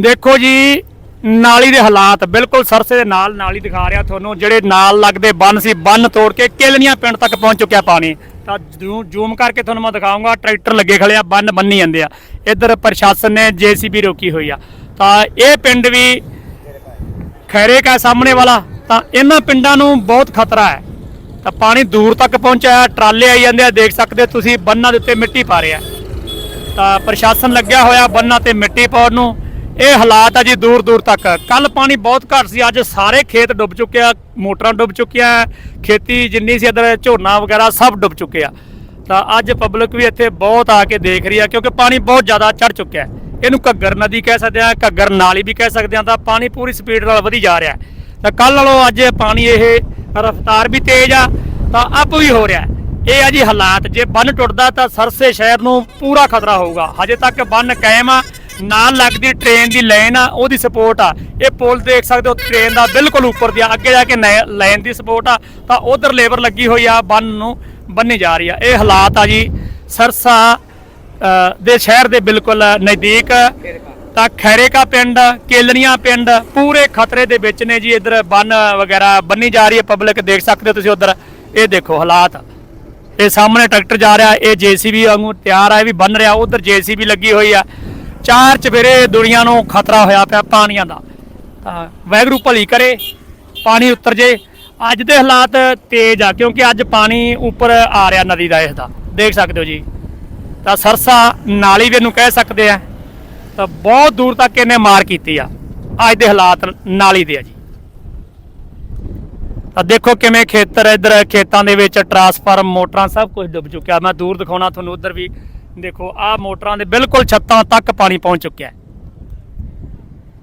ਦੇਖੋ ਜੀ, ਨਾਲੀ ਦੇ ਹਾਲਾਤ ਬਿਲਕੁਲ ਸਰਸੇ ਦੇ ਨਾਲ ਨਾਲੀ ਦਿਖਾ ਰਿਹਾ ਤੁਹਾਨੂੰ, ਜਿਹੜੇ ਨਾਲ ਲੱਗਦੇ ਬੰਨ ਸੀ, ਬੰਨ ਤੋੜ ਕੇ ਕਿਲਨੀਆਂ ਪਿੰਡ ਤੱਕ ਪਹੁੰਚ ਚੁੱਕਿਆ ਪਾਣੀ। ਤਾਂ ਜ਼ੂ- ਜ਼ੂਮ ਕਰਕੇ ਤੁਹਾਨੂੰ ਮੈਂ ਦਿਖਾਉਂਗਾ ਟਰੈਕਟਰ ਲੱਗੇ ਖੜੇ ਆ, ਬੰਨ ਬੰਨੀ ਜਾਂਦੇ ਆ। ਇੱਧਰ ਪ੍ਰਸ਼ਾਸਨ ਨੇ ਜੀਸੀਬੀ ਰੋਕੀ ਹੋਈ ਆ। ਤਾਂ ਇਹ ਪਿੰਡ ਵੀ ਖੈਰੇ ਕਾ ਸਾਹਮਣੇ ਵਾਲਾ, ਤਾਂ ਇਹਨਾਂ ਪਿੰਡਾਂ ਨੂੰ ਬਹੁਤ ਖਤਰਾ ਹੈ। ਤਾਂ ਪਾਣੀ ਦੂਰ ਤੱਕ ਪਹੁੰਚਿਆ, ਟਰਾਲੇ ਆਈ ਜਾਂਦੇ ਆ, ਦੇਖ ਸਕਦੇ ਹੋ ਤੁਸੀਂ, ਬੰਨਾਂ ਦੇ ਉੱਤੇ ਮਿੱਟੀ ਪਾ ਰਿਹਾ। ਤਾਂ ਪ੍ਰਸ਼ਾਸਨ ਲੱਗਿਆ ਹੋਇਆ ਬੰਨਾਂ ਤੇ ਮਿੱਟੀ ਪਾਉਣ ਨੂੰ। ਇਹ ਹਾਲਾਤ ਆ ਜੀ ਦੂਰ ਦੂਰ ਤੱਕ। ਕੱਲ ਪਾਣੀ ਬਹੁਤ ਘੱਟ ਸੀ, ਅੱਜ ਸਾਰੇ ਖੇਤ ਡੁੱਬ ਚੁੱਕੇ ਆ, ਮੋਟਰਾਂ ਡੁੱਬ ਚੁੱਕੀਆਂ, ਖੇਤੀ ਜਿੰਨੀ ਸੀ ਇੱਧਰ ਝੋਨਾ ਵਗੈਰਾ ਸਭ ਡੁੱਬ ਚੁੱਕੇ ਆ। ਤਾਂ ਅੱਜ ਪਬਲਿਕ ਵੀ ਇੱਥੇ ਬਹੁਤ ਆ ਕੇ ਦੇਖ ਰਹੀ ਆ, ਕਿਉਂਕਿ ਪਾਣੀ ਬਹੁਤ ਜ਼ਿਆਦਾ ਚੜ ਚੁੱਕਿਆ ਇਹਨੂੰ ਘੱਗਰ ਨਦੀ ਕਹਿ ਸਕਦੇ ਆ, ਘੱਗਰ ਨਾਲੀ ਵੀ ਕਹਿ ਸਕਦੇ ਆ, ਤਾਂ ਪਾਣੀ ਪੂਰੀ ਸਪੀਡ ਨਾਲ ਵਧੀ ਜਾ ਰਿਹਾ ਤਾਂ ਕੱਲ ਨਾਲੋਂ ਅੱਜ ਪਾਣੀ ਇਹ ਰਫ਼ਤਾਰ ਵੀ ਤੇਜ਼ ਆ, ਤਾਂ ਅਪ ਵੀ ਹੋ ਰਿਹਾ ਇਹ ਆ ਜੀ ਹਾਲਾਤ, ਜੇ ਬੰਨ ਟੁੱਟਦਾ ਤਾਂ ਸਰਸੇ ਸ਼ਹਿਰ ਨੂੰ ਪੂਰਾ ਖਤਰਾ ਹੋਊਗਾ। ਹਜੇ ਤੱਕ ਬੰਨ ਕਾਇਮ ਆ ਨਾਲ ਲੱਗਦੀ ਟ੍ਰੇਨ ਦੀ ਲਾਈਨ ਆ, ਉਹਦੀ ਸਪੋਰਟ ਆ। ਇਹ ਪੁਲ ਦੇਖ ਸਕਦੇ ਹੋ ਟ੍ਰੇਨ ਦਾ ਬਿਲਕੁਲ ਉੱਪਰ ਦੀ ਆ। ਅੱਗੇ ਜਾ ਕੇ ਲਾਈਨ ਦੀ ਸਪੋਰਟ ਆ। ਤਾਂ ਉਧਰ ਲੇਬਰ ਲੱਗੀ ਹੋਈ ਆ, ਬੰਨ ਨੂੰ ਬੰਨੀ ਜਾ ਰਹੀ ਆ। ਇਹ ਹਾਲਾਤ ਆ ਜੀ, ਸਰਸਾ ਦੇ ਸ਼ਹਿਰ ਦੇ ਬਿਲਕੁਲ ਨਜ਼ਦੀਕ। ਤਾਂ ਖੈਰੇਕਾ ਪਿੰਡ, ਕੇਲਨੀਆਂ ਪਿੰਡ, ਪੂਰੇ ਖਤਰੇ ਦੇ ਵਿੱਚ ਨੇ ਜੀ। ਇਧਰ ਬੰਨ ਵਗੈਰਾ ਬੰਨੀ ਜਾ ਰਹੀ ਹੈ ਪਬਲਿਕ ਦੇਖ ਸਕਦੇ ਹੋ ਤੁਸੀਂ ਉਧਰ। ਇਹ ਦੇਖੋ ਹਾਲਾਤ। ਇਹ ਸਾਹਮਣੇ ਟਰੈਕਟਰ ਜਾ ਰਿਹਾ, ਇਹ ਜੀਸੀਬੀ ਵਾਂਗੂ ਤਿਆਰ ਆ, ਇਹ ਵੀ ਬੰਨ ਰਿਹਾ। ਉਧਰ ਜੀਸੀਬੀ ਲੱਗੀ ਹੋਈ ਆ। ਚਾਰ ਚਫੇਰੇ ਦੁਨੀਆ ਨੂੰ ਖਤਰਾ ਹੋਇਆ ਪਿਆ ਪਾਣੀਆਂ ਦਾ। ਤਾਂ ਵੈਗਰੂ ਭਲੀ ਕਰੇ, ਪਾਣੀ ਉਤਰ ਜੇ। ਅੱਜ ਦੇ ਹਾਲਾਤ ਤੇਜ਼ ਆ, ਕਿਉਂਕਿ ਅੱਜ ਪਾਣੀ ਉੱਪਰ ਆ ਰਿਹਾ ਨਦੀ ਦਾ ਇਸ ਦਾ। ਦੇਖ ਸਕਦੇ ਹੋ ਜੀ। ਤਾਂ ਸਰਸਾ ਨਾਲੀ ਵੀ ਇਹਨੂੰ ਕਹਿ ਸਕਦੇ ਆ। ਤਾਂ ਬਹੁਤ ਦੂਰ ਤੱਕ ਇਹਨੇ ਮਾਰ ਕੀਤੀ ਆ। ਅੱਜ ਦੇ ਹਾਲਾਤ ਨਾਲੀ ਦੇ ਆ ਜੀ। ਤਾਂ ਦੇਖੋ ਕਿਵੇਂ ਖੇਤਰ ਇੱਧਰ ਖੇਤਾਂ ਦੇ ਵਿੱਚ ਟਰਾਂਸਫਾਰਮ, ਮੋਟਰਾਂ ਸਭ ਕੁਝ ਡੁੱਬ ਚੁੱਕਿਆ। ਮੈਂ ਦੂਰ ਦਿਖਾਉਣਾ ਤੁਹਾਨੂੰ, ਉਧਰ ਵੀ ਦੇਖੋ ਆਹ ਮੋਟਰਾਂ ਦੇ ਬਿਲਕੁਲ ਛੱਤਾਂ ਤੱਕ ਪਾਣੀ ਪਹੁੰਚ ਚੁੱਕਿਆ ਹੈ।